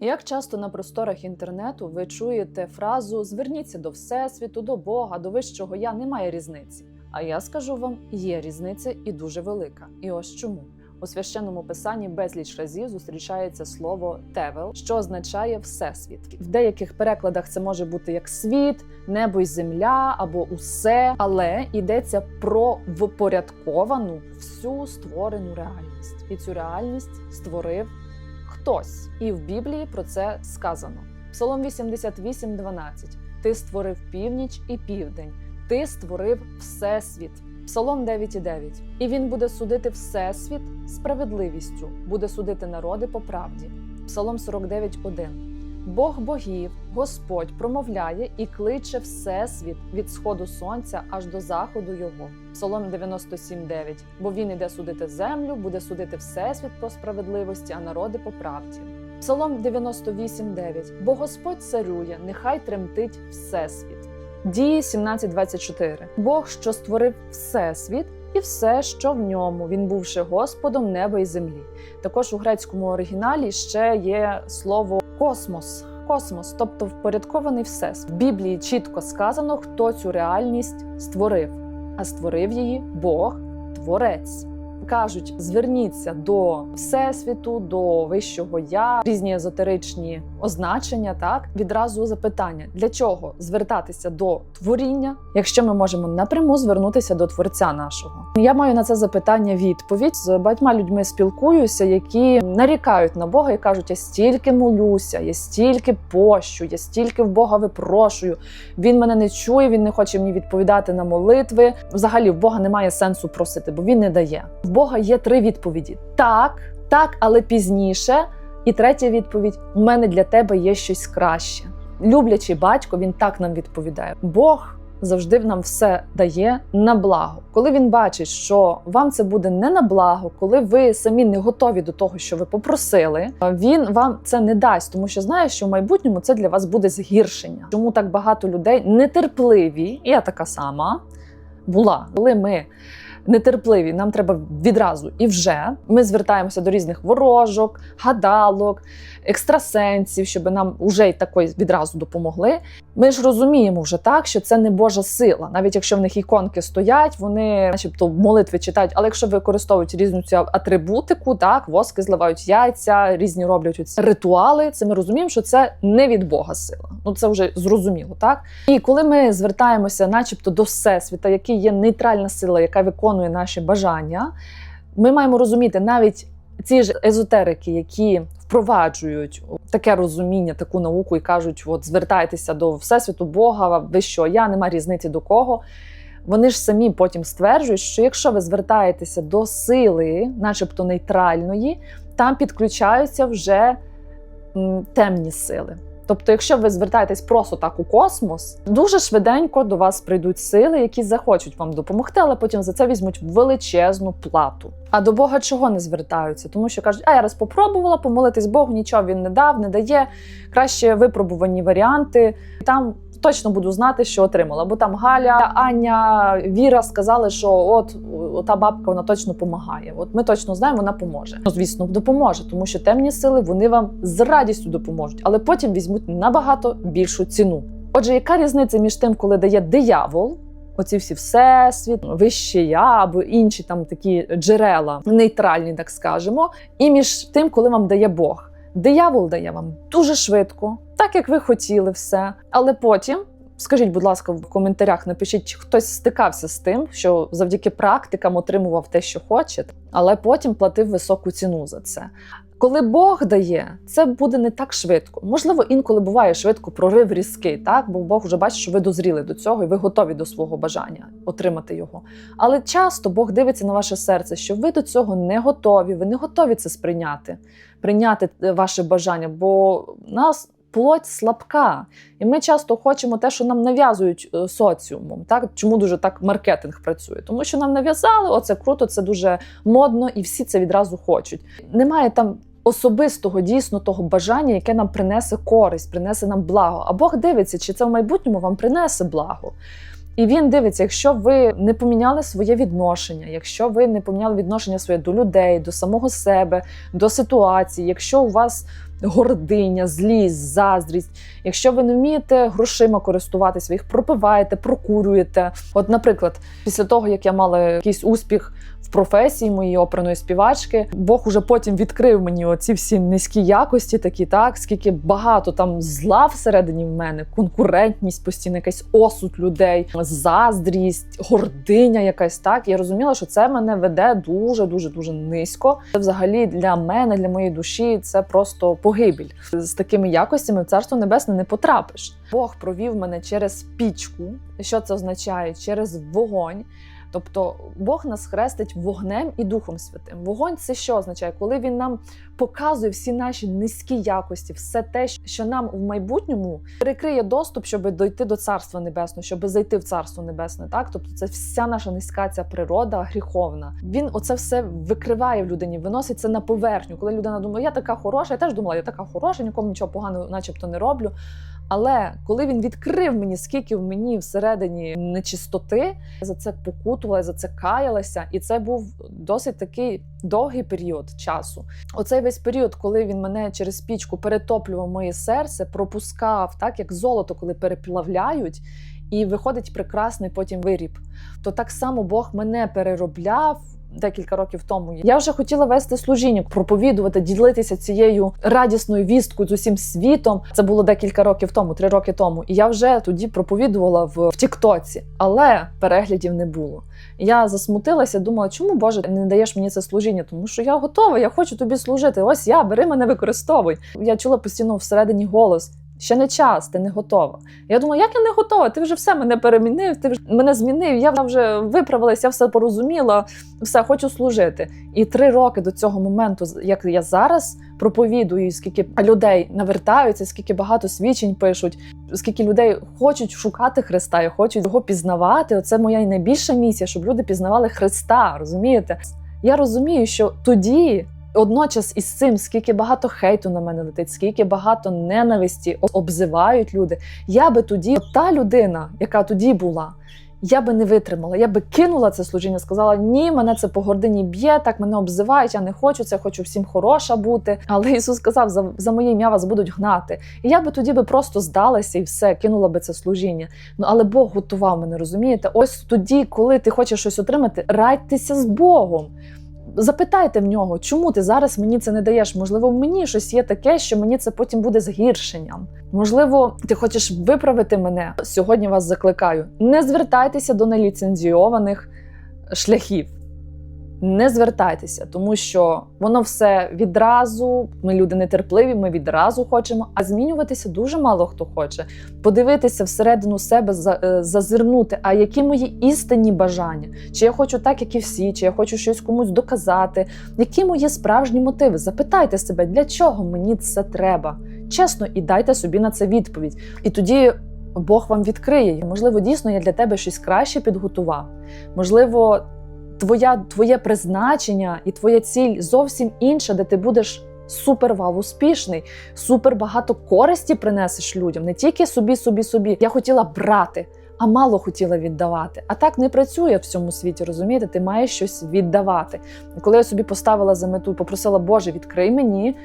Як часто на просторах інтернету ви чуєте фразу Зверніться до Всесвіту, до Бога, до вищого я немає різниці. А я скажу вам, є різниця і дуже велика. І ось чому. У священному писанні безліч разів зустрічається слово тевел, що означає всесвіт. В деяких перекладах це може бути як світ, небо й земля або усе, але йдеться про впорядковану всю створену реальність. І цю реальність створив хтось. І в Біблії про це сказано. Псалом 88, 12. Ти створив північ і південь, ти створив всесвіт. Псалом 9,9. І він буде судити всесвіт справедливістю, буде судити народи по правді. Псалом 49,1. Бог богів, Господь промовляє і кличе всесвіт від сходу сонця аж до заходу його. Псалом 97,9. Бо він іде судити землю, буде судити всесвіт по справедливості, а народи по правді. Псалом 98,9. Бо Господь царює, нехай тремтить всесвіт. Дії 17.24. Бог, що створив всесвіт і все, що в ньому, він бувши Господом неба і землі. Також у грецькому оригіналі ще є слово космос. Космос, тобто впорядкований всесвіт. В Біблії чітко сказано, хто цю реальність створив, а створив її Бог, Творець. Кажуть, зверніться до всесвіту, до вищого я, різні езотеричні означення. Так відразу запитання: для чого звертатися до творіння, якщо ми можемо напряму звернутися до творця нашого? Я маю на це запитання відповідь з багатьма людьми спілкуюся, які нарікають на Бога і кажуть: я стільки молюся, я стільки пощу, я стільки в Бога випрошую. Він мене не чує, він не хоче мені відповідати на молитви. Взагалі, в Бога немає сенсу просити, бо він не дає. Бога є три відповіді: так, так, але пізніше. І третя відповідь: у мене для тебе є щось краще. Люблячий батько, він так нам відповідає. Бог завжди нам все дає на благо. Коли він бачить, що вам це буде не на благо, коли ви самі не готові до того, що ви попросили, він вам це не дасть, тому що знає, що в майбутньому це для вас буде згіршення. Чому так багато людей нетерпливі, і я така сама була, коли ми. Нетерпливі, нам треба відразу. І вже ми звертаємося до різних ворожок, гадалок, екстрасенсів, щоб нам уже й такої відразу допомогли. Ми ж розуміємо вже так, що це не Божа сила. Навіть якщо в них іконки стоять, вони, начебто, молитви читають. Але якщо використовують різну цю атрибутику, так воски зливають яйця, різні роблять оці ритуали. Це ми розуміємо, що це не від Бога сила. Ну це вже зрозуміло, так і коли ми звертаємося, начебто, до всесвіта, який є нейтральна сила, яка виконує наші бажання, ми маємо розуміти навіть ці ж езотерики, які впроваджують таке розуміння, таку науку і кажуть: от звертайтеся до всесвіту Бога, ви що я, нема різниці до кого. Вони ж самі потім стверджують, що якщо ви звертаєтеся до сили, начебто нейтральної, там підключаються вже темні сили. Тобто, якщо ви звертаєтесь просто так у космос, дуже швиденько до вас прийдуть сили, які захочуть вам допомогти, але потім за це візьмуть величезну плату. А до Бога чого не звертаються? Тому що кажуть, а я раз попробувала помолитись Богу, нічого він не дав, не дає. Краще випробувані варіанти. Там точно буду знати, що отримала. Бо там Галя, Аня, Віра сказали, що от та бабка вона точно допомагає. От ми точно знаємо, вона поможе. Ну, звісно, допоможе, тому що темні сили вони вам з радістю допоможуть, але потім візьмуть набагато більшу ціну. Отже, яка різниця між тим, коли дає диявол? Оці всі всесвіт, вище я або інші там такі джерела, нейтральні, так скажемо, і між тим, коли вам дає Бог. Диявол дає вам дуже швидко, так як ви хотіли все. Але потім, скажіть, будь ласка, в коментарях напишіть, чи хтось стикався з тим, що завдяки практикам отримував те, що хоче, але потім платив високу ціну за це. Коли Бог дає, це буде не так швидко. Можливо, інколи буває швидко прорив різкий, так бо Бог вже бачить, що ви дозріли до цього і ви готові до свого бажання отримати його. Але часто Бог дивиться на ваше серце, що ви до цього не готові, ви не готові це сприйняти, прийняти ваше бажання, бо нас. Плоть слабка, і ми часто хочемо те, що нам нав'язують е, соціумом. Так чому дуже так маркетинг працює? Тому що нам нав'язали, оце круто, це дуже модно, і всі це відразу хочуть. Немає там особистого дійсно того бажання, яке нам принесе користь, принесе нам благо. А Бог дивиться, чи це в майбутньому вам принесе благо. І він дивиться, якщо ви не поміняли своє відношення, якщо ви не поміняли відношення своє до людей, до самого себе, до ситуації, якщо у вас гординя, злість, заздрість. Якщо ви не вмієте грошима користуватися, ви їх пропиваєте, прокурюєте. От, наприклад, після того, як я мала якийсь успіх в професії моєї оперної співачки, Бог уже потім відкрив мені оці всі низькі якості, такі так, скільки багато там зла всередині в мене, конкурентність, постійно якийсь осуд людей, заздрість, гординя, якась так. Я розуміла, що це мене веде дуже, дуже, дуже низько. Це взагалі для мене, для моєї душі, це просто погибель. З такими якостями в царство небесне не потрапиш. Бог провів мене через пічку. Що це означає? Через вогонь. Тобто Бог нас хрестить вогнем і Духом Святим. Вогонь це що означає? Коли він нам показує всі наші низькі якості, все те, що нам в майбутньому перекриє доступ, щоб дойти до царства небесного, щоб зайти в царство небесне. Так, тобто це вся наша низька ця природа гріховна. Він оце все викриває в людині, виносить це на поверхню. Коли людина думає, я така хороша, я теж думала, я така хороша, нікому нічого поганого, начебто, не роблю. Але коли він відкрив мені, скільки в мені всередині нечистоти, я за це покутувала, за це каялася, і це був досить такий довгий період часу. Оцей весь період, коли він мене через пічку перетоплював моє серце, пропускав так, як золото, коли переплавляють. І виходить прекрасний потім виріб. То так само Бог мене переробляв декілька років тому. Я вже хотіла вести служіння, проповідувати, ділитися цією радісною вісткою з усім світом. Це було декілька років тому, три роки тому. І я вже тоді проповідувала в, в Тіктоці, але переглядів не було. Я засмутилася, думала, чому Боже не даєш мені це служіння? Тому що я готова, я хочу тобі служити. Ось я бери мене, використовуй. Я чула постійно всередині голос. Ще не час, ти не готова. Я думаю, як я не готова? Ти вже все мене перемінив, ти вже мене змінив. Я вже виправилася, я все порозуміла, все хочу служити. І три роки до цього моменту, як я зараз проповідую, скільки людей навертаються, скільки багато свідчень пишуть, скільки людей хочуть шукати Христа і хочуть його пізнавати. Оце моя найбільша місія, щоб люди пізнавали Христа. Розумієте? Я розумію, що тоді. Одночас із цим, скільки багато хейту на мене летить, скільки багато ненависті обзивають люди. Я би тоді, та людина, яка тоді була, я би не витримала. Я би кинула це служіння, сказала: ні, мене це по гордині б'є, так мене обзивають. Я не хочу це, хочу всім хороша бути. Але Ісус сказав: за, за моє ім'я вас будуть гнати. І я би тоді би просто здалася і все, кинула би це служіння. Ну але Бог готував мене, розумієте? Ось тоді, коли ти хочеш щось отримати, радьтеся з Богом. Запитайте в нього, чому ти зараз мені це не даєш? Можливо, в мені щось є таке, що мені це потім буде згіршенням. Можливо, ти хочеш виправити мене. Сьогодні вас закликаю: не звертайтеся до неліцензійованих шляхів. Не звертайтеся, тому що воно все відразу. Ми люди нетерпливі, ми відразу хочемо. А змінюватися дуже мало хто хоче. Подивитися всередину себе, зазирнути, а які мої істинні бажання? Чи я хочу так, як і всі, чи я хочу щось комусь доказати? Які мої справжні мотиви? Запитайте себе, для чого мені це треба? Чесно, і дайте собі на це відповідь. І тоді. Бог вам відкриє. Можливо, дійсно я для тебе щось краще підготував. Можливо, твоя, твоє призначення і твоя ціль зовсім інша, де ти будеш супер вау успішний, супер багато користі принесеш людям, не тільки собі, собі, собі. Я хотіла брати, а мало хотіла віддавати. А так не працює в цьому світі, розумієте? Ти маєш щось віддавати. Коли я собі поставила за мету, попросила, Боже, відкрий мені.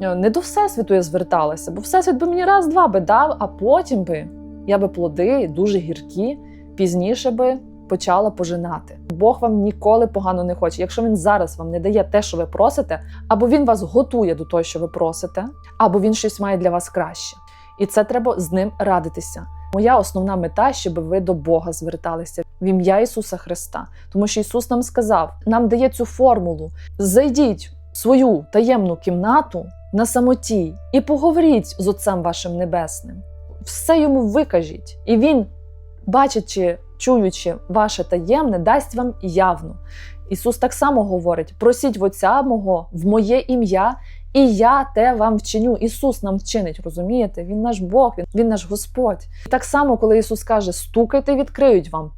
Не до всесвіту я зверталася, бо всесвіт би мені раз-два би дав, а потім би я би плоди дуже гіркі, пізніше би почала пожинати. Бог вам ніколи погано не хоче. Якщо він зараз вам не дає те, що ви просите, або він вас готує до того, що ви просите, або він щось має для вас краще. І це треба з ним радитися. Моя основна мета, щоб ви до Бога зверталися в ім'я Ісуса Христа, тому що Ісус нам сказав, нам дає цю формулу: зайдіть в свою таємну кімнату на самоті і поговоріть з Отцем вашим Небесним. Все йому викажіть, і Він, бачачи чуючи ваше таємне, дасть вам явно. Ісус так само говорить: просіть в Отця мого в моє ім'я, і я те вам вчиню. Ісус нам вчинить, розумієте? Він наш Бог, Він, він наш Господь. Так само, коли Ісус каже: стукайте, відкриють вам.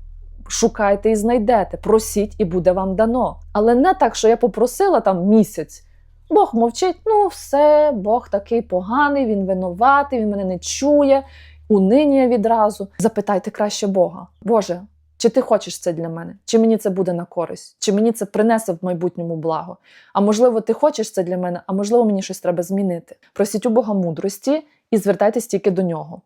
Шукайте і знайдете, просіть, і буде вам дано. Але не так, що я попросила там місяць. Бог мовчить, ну все, Бог такий поганий, він винуватий, він мене не чує унинія відразу. Запитайте краще Бога. Боже, Чи ти хочеш це для мене? Чи мені це буде на користь? Чи мені це принесе в майбутньому благо? А можливо, ти хочеш це для мене, а можливо, мені щось треба змінити. Просіть у Бога мудрості і звертайтесь тільки до нього.